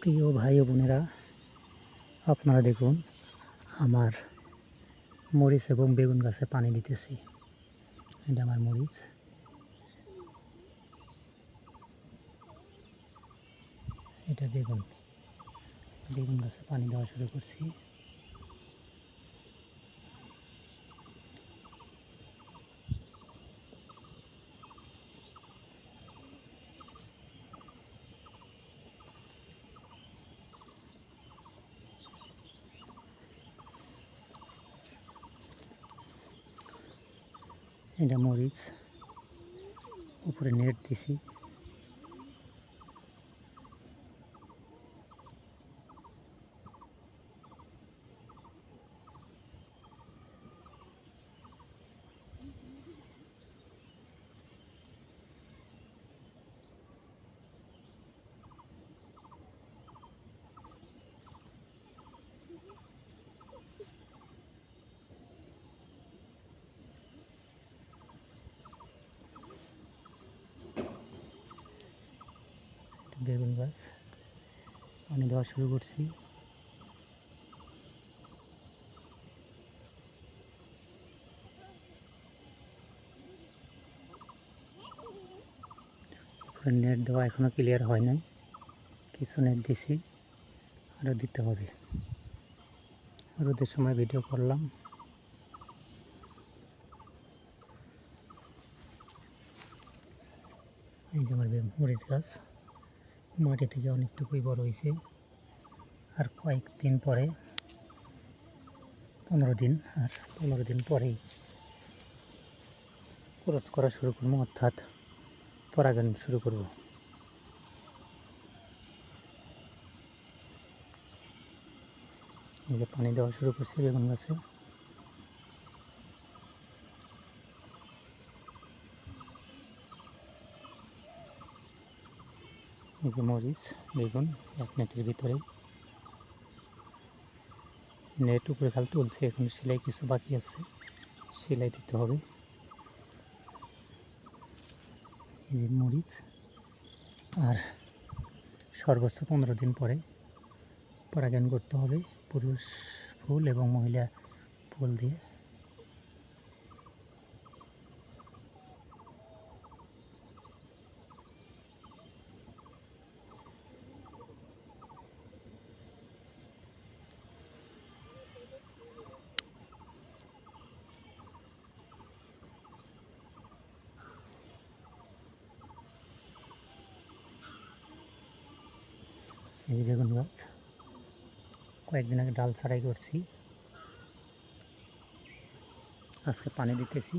প্রিয় ভাই বোনেরা, আপনারা দেখুন, আমার মরিচ এবং বেগুন গাছে পানি দিতেছি। এটা আমার মরিচ। এটা বেগুন। বেগুন গাছে পানি দেওয়া শুরু করছি। এটা মরিচ উপরে নেট দিছি। বেগুন গাছ পানি দেওয়া শুরু করছি। নেট দেওয়া এখনও ক্লিয়ার হয় নাই। কিছু নেট দিছি আরও দিতে হবে। রোদের সময় ভিডিও করলাম। এই যে আমার মরিচ গাছ। মাটি থেকে অনেকটুকুই বড় হয়েছে আর কয়েকদিন পরে, পনেরো দিন, আর পনেরো দিন পরেই ক্রস করা শুরু করব, অর্থাৎ পরাগায়ন শুরু করব। এই যে পানি দেওয়া শুরু করছি বেগুন গাছে। এই যে মরিচ বেগুন এক নেটের ভিতরে। নেট উপরে খাল তুলছে এখন সেলাই কিছু বাকি আছে, সেলাই দিতে হবে। এই যে মরিচ, আর সর্বোচ্চ পনেরো দিন পরে পরাগায়ন করতে হবে, পুরুষ ফুল এবং মহিলা ফুল দিয়ে। এই বেগুন গাছ। কয়েকদিন আগে ডাল ছাড়াই করছি। আজকে পানি দিতেছি।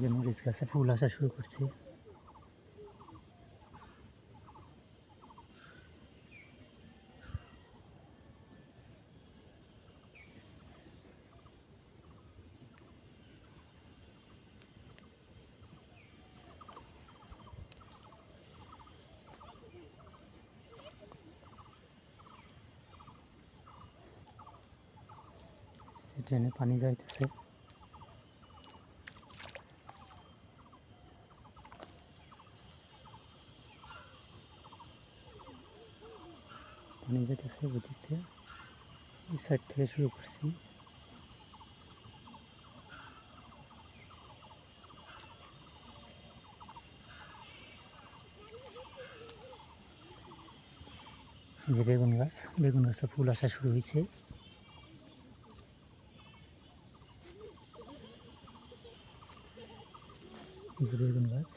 যে মরিচ গাছে ফুল আসা শুরু করছে। ড্রেনে পানি যাইতেছে। পানি যাইতেছে ওই থেকে এই সাইড থেকে শুরু করছি। যে বেগুন গাছ, বেগুন গাছে ফুল আসা শুরু হয়েছে যে বেগুন গাছ।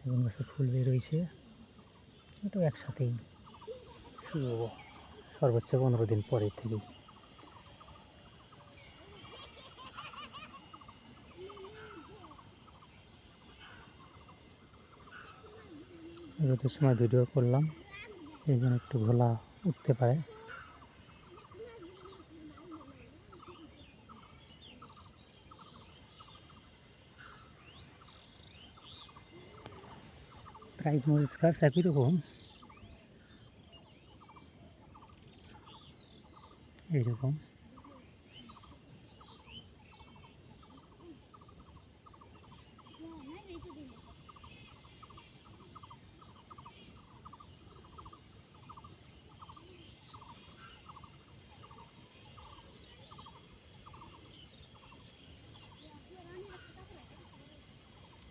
বেগুন গাছে ফুল বের হয়েছে। এটাও একসাথেই শুরু হব সর্বোচ্চ পনেরো দিন পরে থেকেই। রোদের সময় ভিডিও করলাম। এই জন্য একটু ঘোলা উঠতে পারে। প্রায় মরিচ গাছ একই রকম। এইরকম।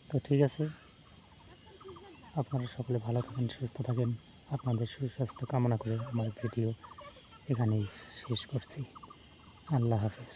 তো ঠিক আছে। আপনারা সকলে ভালো থাকেন, সুস্থ থাকেন। আপনাদের সুস্বাস্থ্য কামনা করে আমার ভিডিও এখানেই শেষ করছি। আল্লাহ হাফেজ।